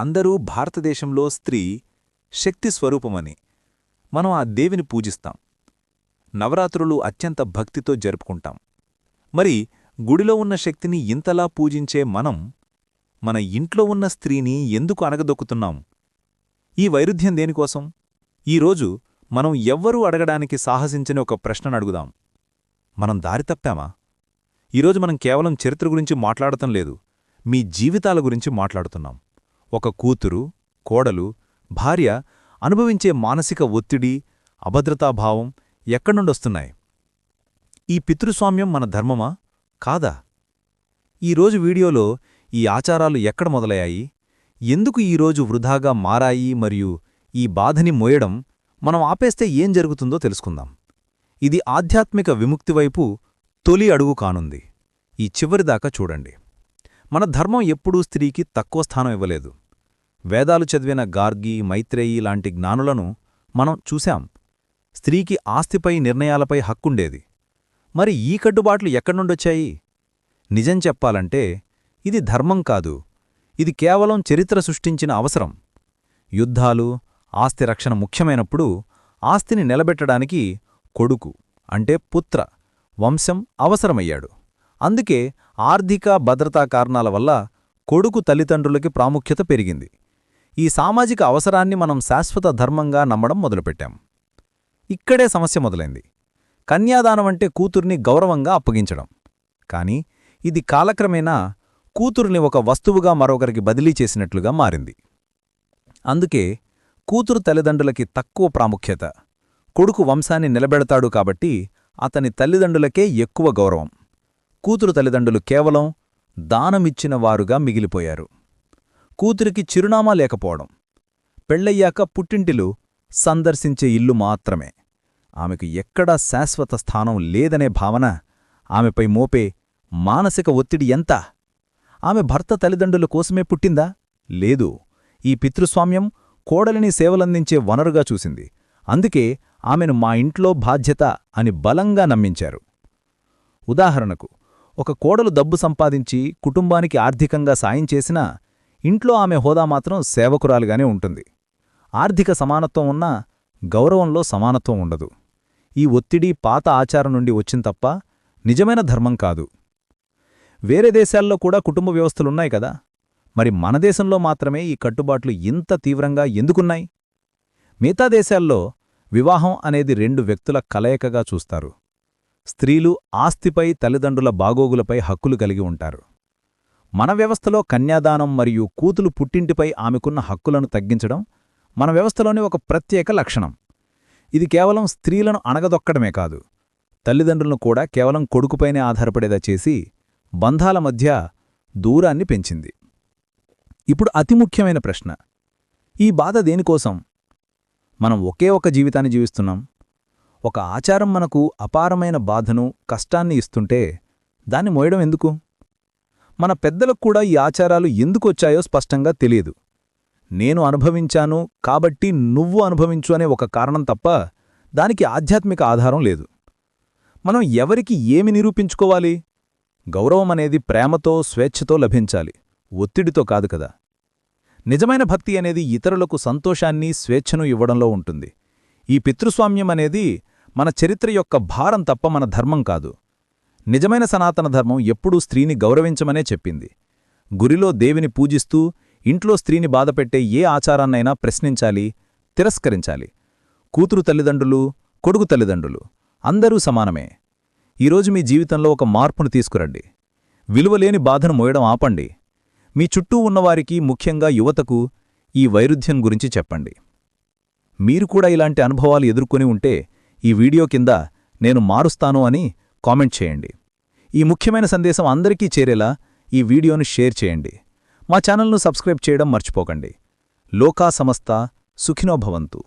అందరూ భారతదేశంలో స్త్రీ శక్తి స్వరూపమని మనం ఆ దేవిని పూజిస్తాం. నవరాత్రులు అత్యంత భక్తితో జరుపుకుంటాం. మరి గుడిలో ఉన్న శక్తిని ఇంతలా పూజించే మనం మన ఇంట్లో ఉన్న స్త్రీని ఎందుకు అనగదొక్కుతున్నాం ఈ వైరుధ్యం దేనికోసం? ఈరోజు మనం ఎవ్వరూ అడగడానికి సాహసించని ఒక ప్రశ్నను అడుగుదాం. మనం దారి తప్పామా? ఈరోజు మనం కేవలం చరిత్ర గురించి మాట్లాడటం లేదు మీ జీవితాల గురించి మాట్లాడుతున్నాం. ఒక కూతురు కోడలు భార్య అనుభవించే మానసిక ఒత్తిడి అభద్రతాభావం ఎక్కడ్నుండొస్తున్నాయి? ఈ పితృస్వామ్యం మన ధర్మమా? కాదా? ఈరోజు వీడియోలో ఈ ఆచారాలు ఎక్కడ మొదలయ్యాయి? ఎందుకు ఈరోజు వృధాగా మారాయి మరియు ఈ బాధని మోయడం మనం ఆపేస్తే ఏం జరుగుతుందో తెలుసుకుందాం. ఇది ఆధ్యాత్మిక విముక్తి వైపు తొలి అడుగు కానుంది. ఈ చివరిదాకా చూడండి. మన ధర్మం ఎప్పుడూ స్త్రీకి తక్కువ స్థానం ఇవ్వలేదు. వేదాలు చదివిన గార్గి మైత్రేయి లాంటి జ్ఞానులను మనం చూశాం. స్త్రీకి ఆస్తిపై నిర్ణయాలపై హక్కుండేది. మరి ఈ కట్టుబాట్లు ఎక్కడ్నుండొచ్చాయి? నిజం చెప్పాలంటే ఇది ధర్మం కాదు. ఇది కేవలం చరిత్ర సృష్టించిన అవసరం. యుద్ధాలు ఆస్తి రక్షణ ముఖ్యమైనప్పుడు ఆస్తిని నిలబెట్టడానికి కొడుకు అంటే పుత్ర వంశం అవసరమయ్యాడు. అందుకే ఆర్థిక భద్రతా కారణాల వల్ల కొడుకు తల్లిదండ్రులకి ప్రాముఖ్యత పెరిగింది. ఈ సామాజిక అవసరాన్ని మనం శాశ్వత ధర్మంగా నమ్మడం మొదలుపెట్టాం. ఇక్కడే సమస్య మొదలైంది. కన్యాదానం అంటే కూతుర్ని గౌరవంగా అప్పగించడం. కాని ఇది కాలక్రమేణా కూతుర్ని ఒక వస్తువుగా మరొకరికి బదిలీ చేసినట్లుగా మారింది. అందుకే కూతురు తల్లిదండ్రులకి తక్కువ ప్రాముఖ్యత. కొడుకు వంశాన్ని నిలబెడతాడు కాబట్టి అతని తల్లిదండ్రులకే ఎక్కువ గౌరవం. కూతురు తల్లిదండ్రులు కేవలం దానమిచ్చిన వారుగా మిగిలిపోయారు. కూతురికి చిరునామా లేకపోవడం. పెళ్ళయ్యాక పుట్టింటిలు సందర్శించే ఇల్లు మాత్రమే. ఆమెకు ఎక్కడా శాశ్వత స్థానం లేదనే భావన ఆమెపై మోపే మానసిక ఒత్తిడి ఎంత? ఆమె భర్త తల్లిదండ్రుల కోసమే పుట్టిందా? లేదు. ఈ పితృస్వామ్యం కోడలిని సేవలందించే వనరుగా చూసింది. అందుకే ఆమెను మా ఇంట్లో బాధ్యత అని బలంగా నమ్మించారు. ఉదాహరణకు ఒక కోడలు డబ్బు సంపాదించి కుటుంబానికి ఆర్థికంగా సాయం చేసినా ఇంట్లో ఆమె హోదా మాత్రం సేవకురాలుగానే ఉంటుంది. ఆర్థిక సమానత్వం ఉన్నా గౌరవంలో సమానత్వం ఉండదు. ఈ ఒత్తిడి పాత ఆచారం నుండి వచ్చింతప్ప నిజమైన ధర్మం కాదు. వేరే దేశాల్లో కూడా కుటుంబ వ్యవస్థలున్నాయి కదా. మరి మన దేశంలో మాత్రమే ఈ కట్టుబాట్లు ఇంత తీవ్రంగా ఎందుకున్నాయి? మిగతా దేశాల్లో వివాహం అనేది రెండు వ్యక్తుల కలయికగా చూస్తారు. స్త్రీలు ఆస్తిపై తల్లిదండ్రుల బాగోగులపై హక్కులు కలిగి ఉంటారు. మన వ్యవస్థలో కన్యాదానం మరియు కూతులు పుట్టింటిపై ఆమెకున్న హక్కులను తగ్గించడం మన వ్యవస్థలోని ఒక ప్రత్యేక లక్షణం. ఇది కేవలం స్త్రీలను అణగదొక్కడమే కాదు తల్లిదండ్రులను కూడా కేవలం కొడుకుపైనే ఆధారపడేదా చేసి బంధాల మధ్య దూరాన్ని పెంచింది. ఇప్పుడు అతి ముఖ్యమైన ప్రశ్న ఈ బాధ దేనికోసం? మనం ఒకే ఒక జీవితాన్ని జీవిస్తున్నాం ఒక ఆచారం మనకు అపారమైన బాధను కష్టాన్ని ఇస్తుంటే దాన్ని మోయడం ఎందుకు? మన పెద్దలకు కూడా ఈ ఆచారాలు ఎందుకొచ్చాయో స్పష్టంగా తెలియదు. నేను అనుభవించాను కాబట్టి నువ్వు అనుభవించు అనే ఒక కారణం తప్ప దానికి ఆధ్యాత్మిక ఆధారం లేదు. మనం ఎవరికి ఏమి నిరూపించుకోవాలి? గౌరవం అనేది ప్రేమతో స్వేచ్ఛతో లభించాలి. ఒత్తిడితో కాదు కదా. నిజమైన భక్తి అనేది ఇతరులకు సంతోషాన్ని స్వేచ్ఛను ఇవ్వడంలో ఉంటుంది. ఈ పితృస్వామ్యం అనేది మన చరిత్ర యొక్క భారం తప్ప మన ధర్మం కాదు. నిజమైన సనాతన ధర్మం ఎప్పుడూ స్త్రీని గౌరవించమనే చెప్పింది. గురిలో దేవిని పూజిస్తూ ఇంట్లో స్త్రీని బాధపెట్టే ఏ ఆచారాన్నైనా ప్రశ్నించాలి తిరస్కరించాలి. కూతురు తల్లిదండ్రులు కొడుకు తల్లిదండ్రులు అందరూ సమానమే. ఈరోజు మీ జీవితంలో ఒక మార్పును తీసుకురండి. విలువలేని బాధను మోయడం ఆపండి. మీ చుట్టూ ఉన్నవారికి ముఖ్యంగా యువతకు ఈ వైరుధ్యం గురించి చెప్పండి. మీరు కూడా ఇలాంటి అనుభవాలు ఎదుర్కొని ఉంటే ఈ వీడియో కింద నేను మారుస్తాను అని కామెంట్ చేయండి. ఈ ముఖ్యమైన సందేశం అందరికీ చేరేలా ఈ వీడియోను షేర్ చేయండి. మా ఛానల్ను సబ్స్క్రైబ్ చేయడం మర్చిపోకండి. లోకా సమస్త సుఖినోభవంతు